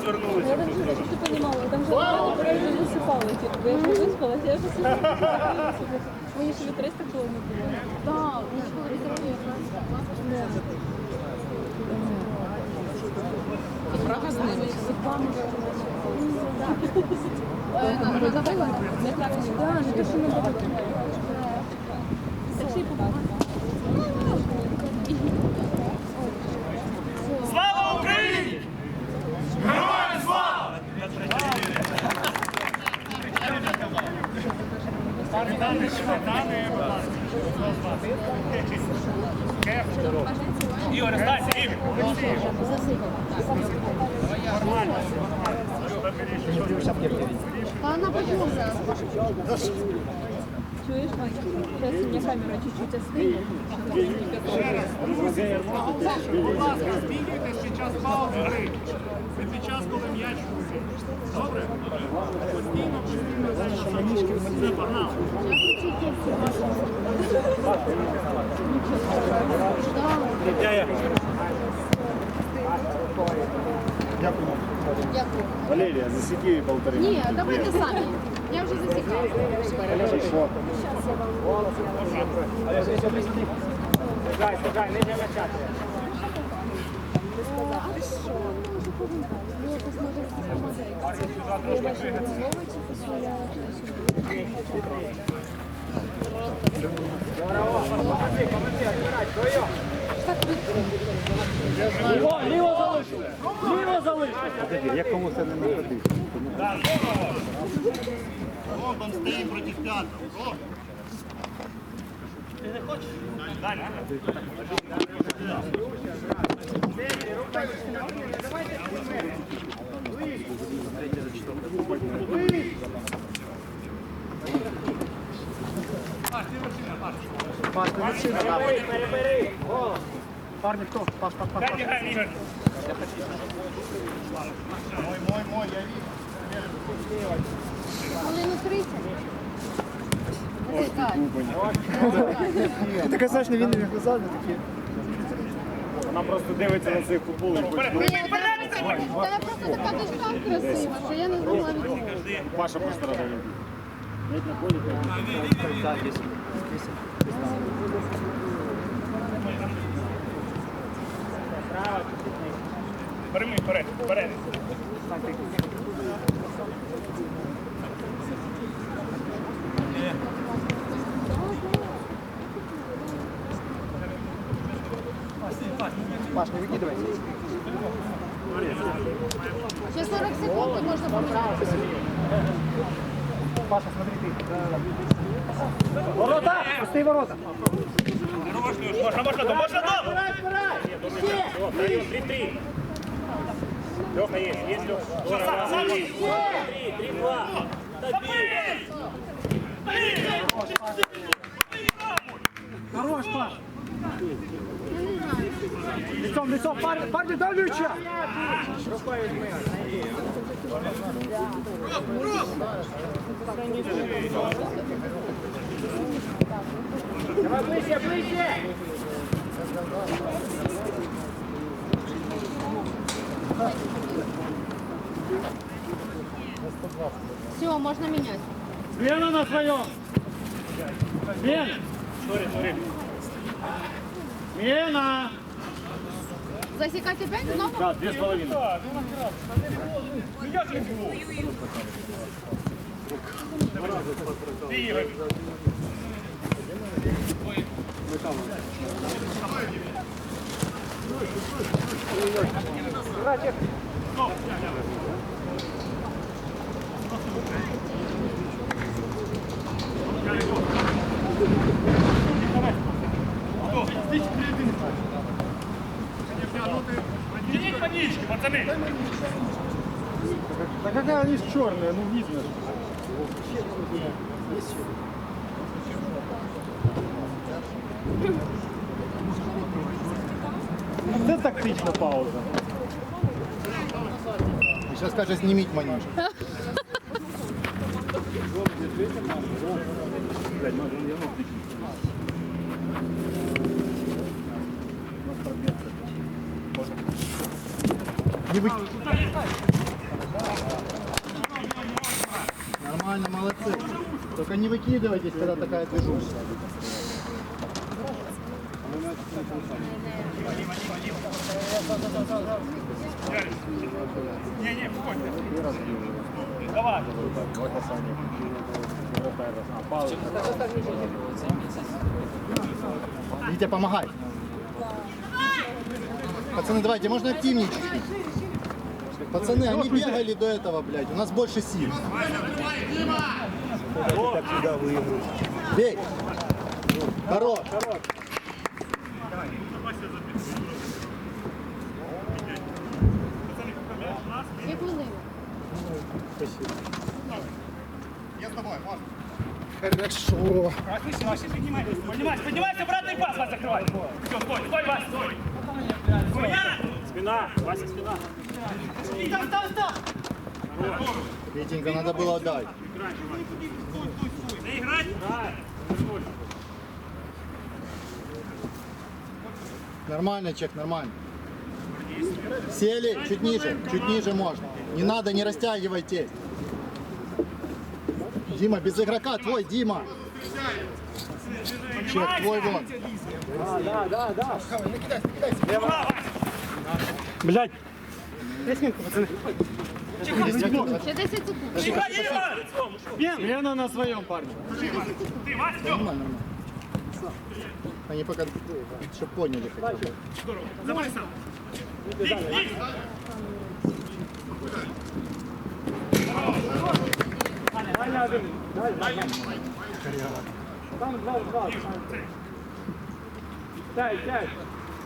розвернулися. Я там же, щоб ти розуміла, там же реально висипали, типу, бо я ж не виспалася, я вже сиділа. Мені ще 300 кілометрів. Так, нічого розумію. Правда з ними? Ну, давай, Не так, не те, що не було. Ігор, останься, Ігор. Та вона почула. Чуєш, Ваня? Зараз у мене камера чуть-чуть остине. Будь ласка, змінюйте під час паузи гри. Це під час, коли м'яч рухає. Добре? Постійно, постійно це Все, погнали. Дякую. Валерія, засіки полтори. Ні, давайте самі. Я вже Ліво, ліво залишили! Ліво залишили! Я комусь не находив. Робом стоїм проти п'ятого. Ти не хочеш? Далі. Парні, хто? Паш, паш, паш. Дайте грай, Ігор. Мой, мой, мой, я вижу. Хвилину 30. Засікай. Ти казаш, не він не глазами такі. Вона просто дивиться на і хоче. Ні, та та просто така дочка красива, що я не змогла. Паша просто рада любить. На Прямий вперед, вперед. Паш, не викидайся. Ще 40 секунд і можна поміняти. Паша, смотри ти. Ворота! Пусти ворота! Можна, можна, до, можна, до! Три-три. Леха есть, есть Леха. Здорово, сам, Три, три, два. Хорош, Паш! Лицом, лицом, парни, парни, дай мяча! Давай ближче, ближче! Все, можна міняти. Смена на своем! Сори. Смена! Засікати 5 знову? Да, две с половиной. Ти, Ігор. Тяніть водички, пацани. Да какая они черная, ну видно. же. Це тактична пауза. Сейчас скажет, снимите манеж. Не вы... Нормально, молодцы. Только не выкидывайтесь, когда такая движуха. Не, не, входь. Давай. Витя, помогай. Пацаны, давайте, можно активнее чуть-чуть. Пацаны, они бегали до этого, блядь. У нас больше сил. Бей. Хорош. Дві хвилини. Хорошо. Вася, Вася, поднимайся. Поднимайся, поднимайся, обратный пас, Вася, закрывай. Все, стой, стой, Вася, стой. Спина, Вася, спина. Витенька, надо было отдать. Не играть? Да. Нормально, чек, нормально. Сели, чуть ниже, чуть ниже можно. Не надо, не растягивайте. Дима, без игрока, твой, Дима. Чек, твой вон. Блядь. Ще 10 секунд. Лена на своем, парни. Ты, Вася. Они пока, чтобы поняли хотя бы. Забыли сам. Лезь, лезь.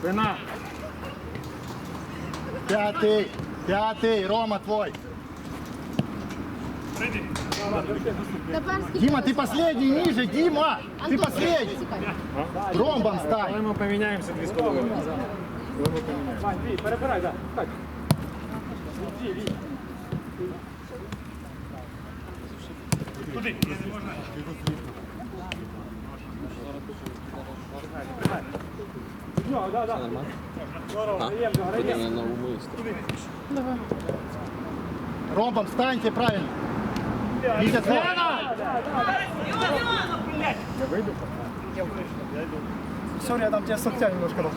Спина. Пятый, пятый, Рома твой. Тепер скільки? Дима, ты последний, ниже, Дима, ты Антон, последний. чекай. Ромбом стань. Ми поміняємося дві з половиною. Перебирай, так. Так. Туди. Ромбом встаньте правильно. Витя, твой. Сорі, я там тебе соця немножко роз.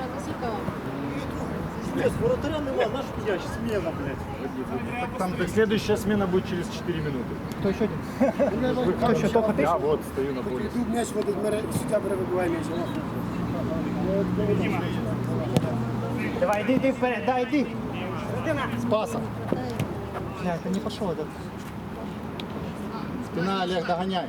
Ладно, скільки вам? Там так, следующая смена будет через 4 минуты. Кто еще один? Кто еще? Только ты? Я вот стою на поле. М'яч водить мере, суддя бере вибиває м'яч. Давай, иди, иди вперед, да, иди. Спаса. Бля, это не пошел этот. Спина, Олег, догоняй.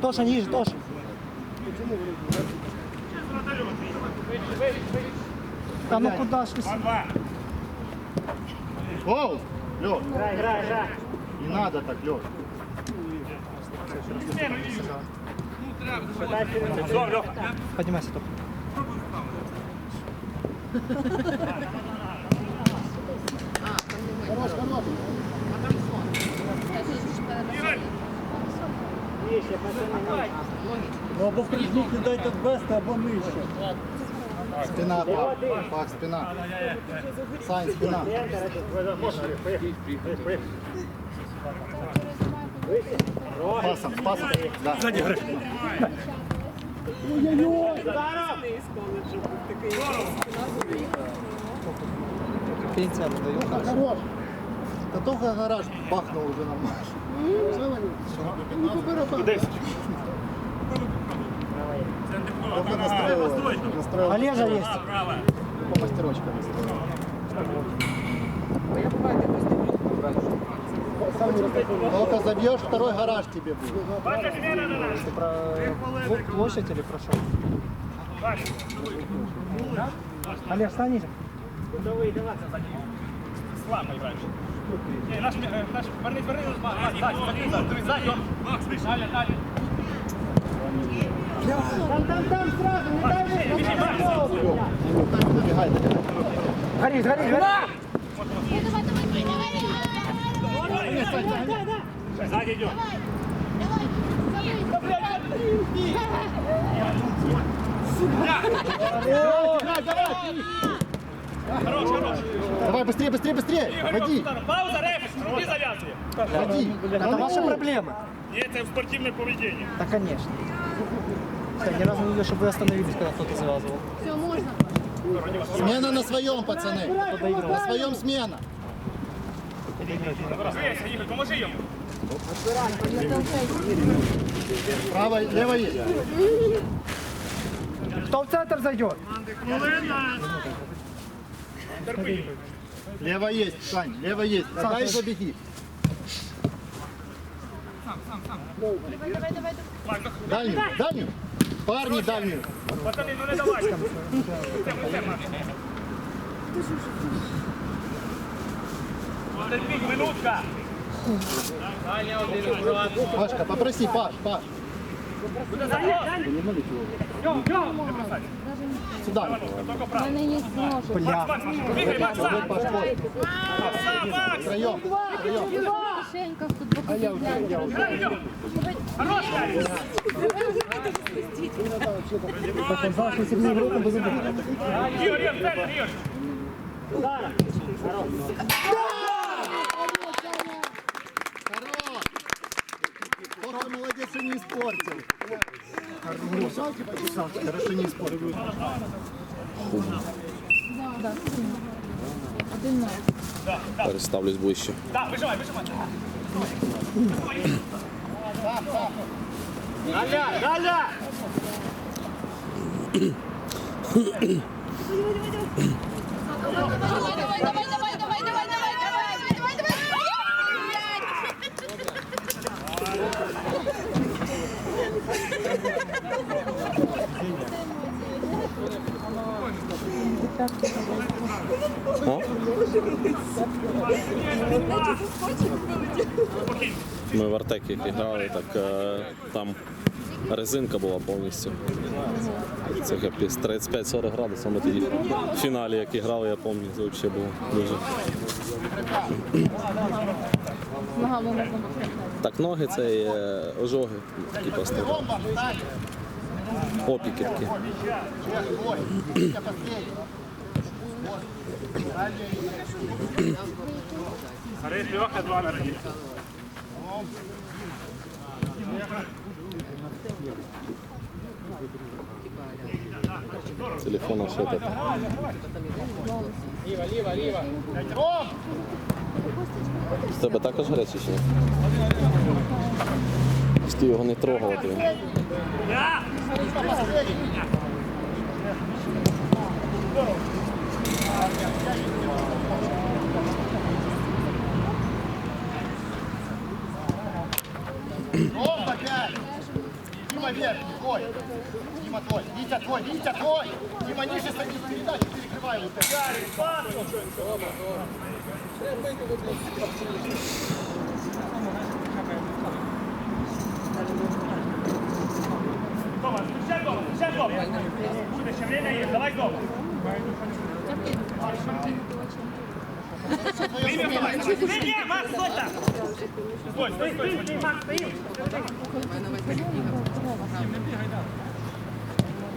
Тоша, ниже, Тоша. Да ну куда ж ты? Оу, Лёд. Играй, играй, играй. Не надо так, Лёд. Все, Лех. Поднимайся только. Ну або в крижник не дайте ввести, або нижче. Спина, Пак. Пак, спина. Сань, спина. Спасом, спасом. Да. Пенсия дают. Хорош. Да только гараж бахнул уже нормально. Только настроил. настроил Олежа есть. по мастерочкам настроил. Только забьешь, второй гараж тебе будет. Про пл- площадь или прошел? Олег, встань ниже. Слабо играешь. Не, наш, э, наш, вернись, вернись, Макс, сзади, сзади, сзади. Макс, выше. Далее, далее. Там, там, там, сразу, не дай мне. Бежи, Макс. Добегай, добегай. Горись, горись, горись. Давай, давай, давай, давай, давай, давай. Сзади идем. Хорош, хорош. Давай, быстрее, быстрее, быстрее. Ігор, Води, Богданов, Пауза, рефіс, руки зав'язує. води. Это ваша проблема. Ні, це спортивне поведіння. Да, конечно. Я ни разу не видел, чтобы вы остановились, когда кто-то завязывал. Все, можна. Смена на своем, пацаны. На своем смена. Игорь, поможи ему. Право, лево есть. Кто в центр зайдет? Терпи. Лево есть, Сань, лево есть. Сань, забеги. Сам, сам, сам. Давай, давай, давай. Дальнюю, дальнюю. Парни, дальнюю. Пацаны, ну не давай. Тема, тема. Пашка, попроси, Паш, Паш. Сюда. У мене є ножик. Бля. Краем, краем. Кишенька в А я футболку. уже, я уже. Хорошая! Показал, что сильнее в руку бы забрал. Юрий, Юрий, Юрий! Удар! Хорош! Хорошо не испортил. Хорошо не испортил. Переставлюсь ближче. Так, виживай, виживай. Галя, Галя! Давай, давай, давай, давай, давай, давай, давай! О? Ми в Артекі грали, так е, там резинка була повністю. Це капець. 35-40 градусів. Ми тоді в фіналі, як грали, я пам'ятаю, це взагалі було дуже. Ногу можна покрити. Так, ноги це є е, ожоги такі постійні. Опіки такі. Горить два на Телефон ошибок. Лива, лива, лива. Ром! В тебе також гарячий чи ні? Чи Ти його не. Пять. Дима верхний, твой. Дима твой. Витя твой, Витя твой. Дима ниже садись, передачу перекрывай. Вот это. Тома, включай дома, включай дома. Буде ще время є, давай дома. Ні, ні, Макс, стой так. Стой, стой, стой, стой. Макс, стоїм.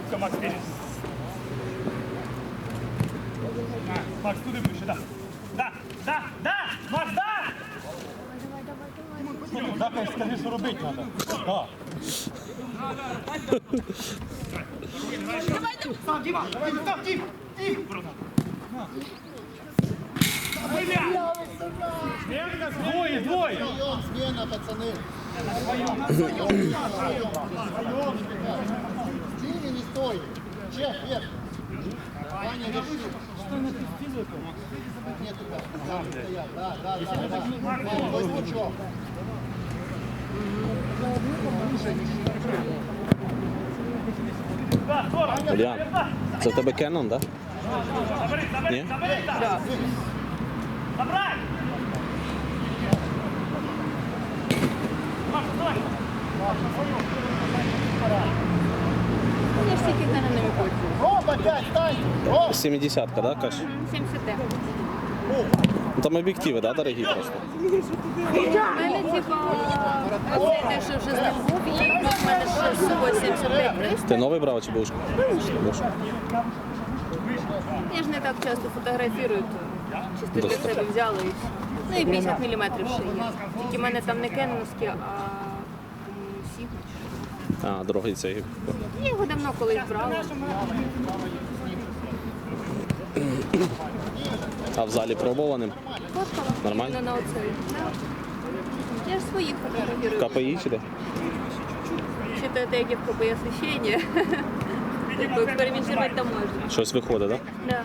Все, Макс, вперед. Макс, туди ближче, да. Да, да, Маш, да! Так, скажи, що робити треба. Так. Давай, давай, Дима, давай, Дима, Дима, Дима. Бля! Двое, двое! Смена, пацаны! Линия не стой! Чех, вверх! Ваня, решил! стороны ты сделай Нет, туда. Да, да, да, да, да. Возьми пучок. Бля, це в тебе Canon, да? Забери, забери, забери! Забрай! Маша, давай! Маша, свою! Я ж тільки канонами пользуюсь. Ромба, пять, 70-ка, да, Каш? 70 Ну там об'єктиви, да, дорогі просто. У мене, типа, те, що вже здобув, і в мене ще з собою 75 Ти новий брав чи був? Я ж не так часто фотографірую, то чисто для себе взяла і. Ну і 50 мм ще є. Тільки в мене там не кеновські, а. А, дорогий цей. Я його давно колись брала. А в залі пробуваним? Фоткала. Нормально? На оцей. Я ж своїх фотографірую. КПІ чи де? Считаю, як і в КП освіщення. Тобто експериментувати там можна. Щось виходить, так? Да.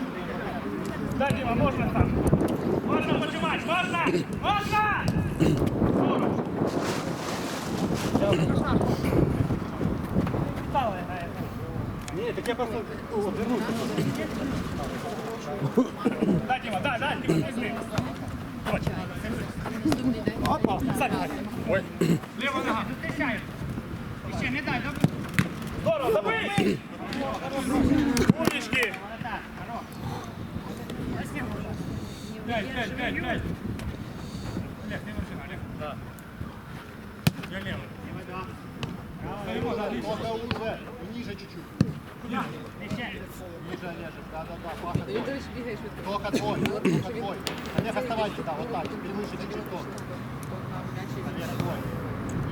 Да, Дима, можно там? Можно поджимать, можно? Можно! Ні, так я просто обернувся. Да, Дима, да, да, Дима, быстрее. Точно. Опа, сзади. Ой. Левая нога. Встречает. Еще не дай, добро. Здорово, забыть! Умнички. Пять, пять, пять, пять. Олег, ты машина, Олег. Да. Я левый. Только уже, ниже чуть-чуть. Ниже, ниже, да-да-да, Паша. Только твой, только твой. Олег, оставайся, да, вот так, теперь выше чуть-чуть только. Олег, твой.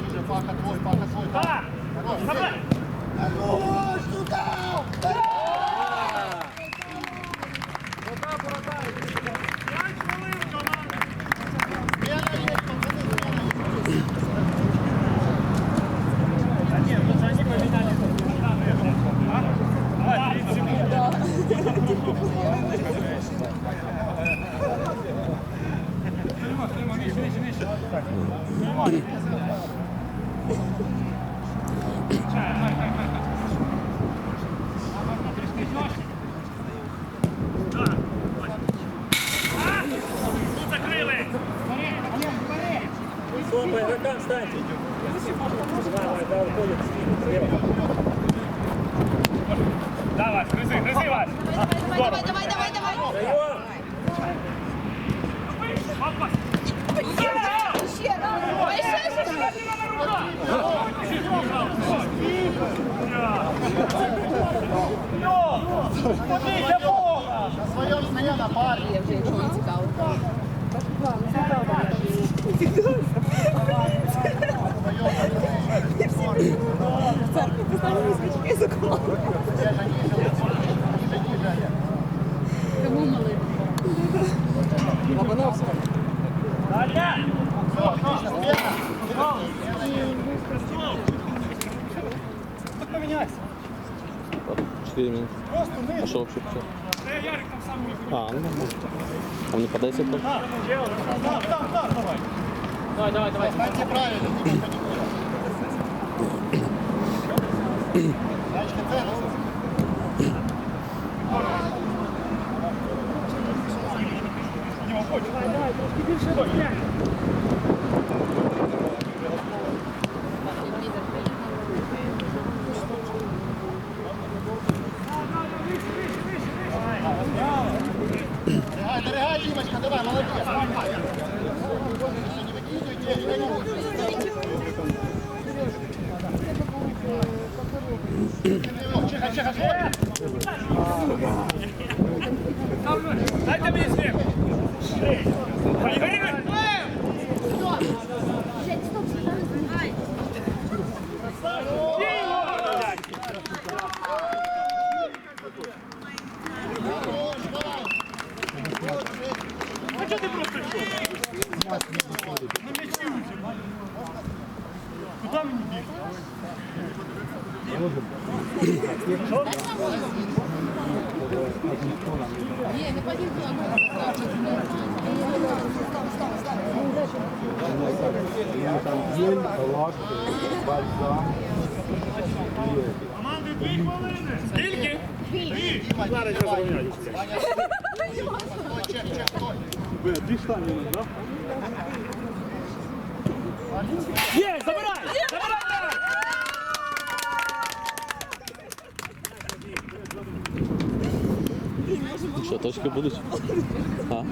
Ниже, Паха, твой, Паха, твой. Да. Хорош, Забрать. Тут закрыли. По игрокам встаньте. Давай, грызи, грызи, Вась. Давай, давай, давай, давай. Даем. Побійся Бога! На своем смена, парень. Далее! Чотири минути. А що взагалі? Що? Э, Ярик там сам у них. А, ну нормально. А мені по 10 так? Станьте правильно, Дима, Значит, центр. Дима, уходи. Давай, давай, трошки більше. Стой. давай, молодец. Не выкидывайте, не выкидывайте. Дайте мені снег. Поехали. А что ты просто На мяче у Куда мне бегать? Ні, не подібно. Команди дві хвилини. Скільки? Дві. Дві штани, да? Є, забирай! Забирай! Що, точки будуть? А?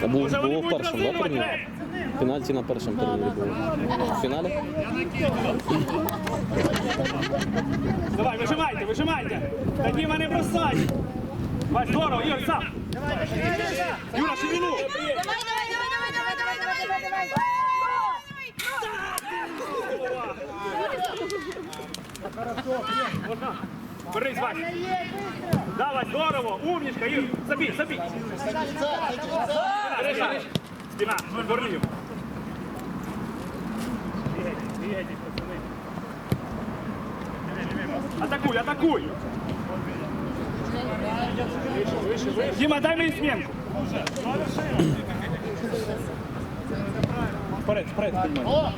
Та був, Може було в першому, да, турнірі? Пенальті на першому турнірі було. В фіналі? Давай, вижимайте, вижимайте. Та Діма не бросай. Давай, здорово, Ігор, сам. Юра, ширину. Давай, давай, давай, давай, давай, давай, давай, давай, давай. Берись, Вась. Давай, здорово, умничка, Ігор. Забій, забій. Берись, Вась. Спина, верни його. Бігайте, бігайте, пацани. Атакуй, атакуй. Дима, дай мені сменку. Вперед, вперед, піднімай.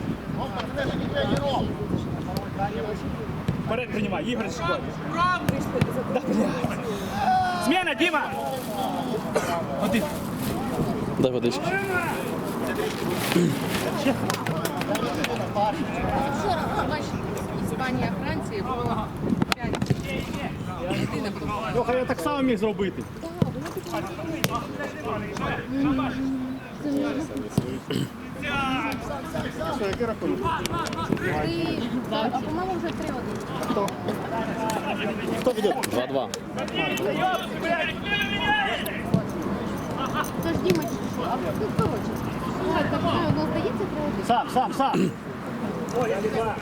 Вперед принимай, Игорь Шиков. Да, блядь. Смена, Дима! Води. Дай водички. Вчора в Іспанії, Франції було Льоха, я так само міг зробити. Що, який рахунок? А по-моєму вже три один. Хто? Хто веде? 2-2. Це ж Діма, а ну коротше. Слухай, так знаю, воно здається три один. Сам, сам, сам. Ой, я не знаю.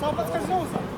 Só para descansar.